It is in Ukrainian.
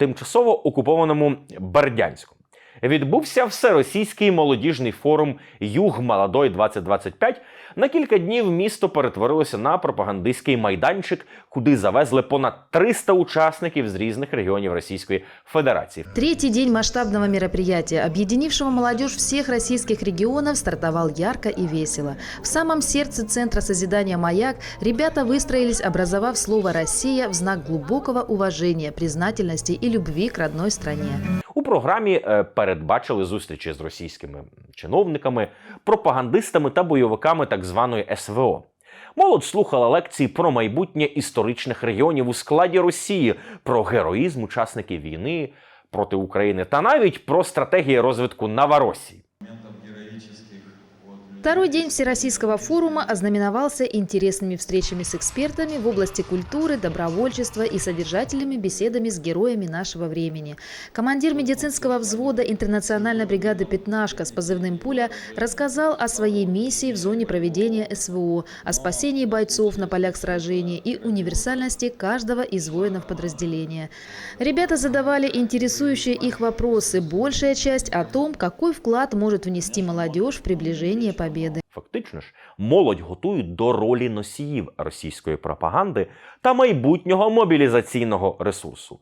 тимчасово окупованому Бердянську. Відбувся всеросійський молодіжний форум Юг Молодой 2025. На кілька днів місто перетворилося на пропагандистський майданчик, куди завезли понад 300 учасників з різних регіонів Російської Федерації. Третий день масштабного мероприятия, объединившего молодежь всех российских регионов, стартовал ярко и весело. В самом сердце Центра созидания «Маяк» ребята выстроились, образовав слово «Россия» в знак глубокого уважения, признательности и любви к родной стране. Програмі е, передбачили зустрічі з російськими чиновниками, пропагандистами та бойовиками так званої СВО. Молодь слухала лекції про майбутнє історичних регіонів у складі Росії, про героїзм учасників війни проти України та навіть про стратегії розвитку Новоросії. Второй день Всероссийского форума ознаменовался интересными встречами с экспертами в области культуры, добровольчества и содержательными беседами с героями нашего времени. Командир медицинского взвода интернациональной бригады «Пятнашка» с позывным «Пуля» рассказал о своей миссии в зоне проведения СВО, о спасении бойцов на полях сражений и универсальности каждого из воинов подразделения. Ребята задавали интересующие их вопросы, большая часть о том, какой вклад может внести молодежь в приближение победы. Фактично ж, молодь готують до ролі носіїв російської пропаганди та майбутнього мобілізаційного ресурсу.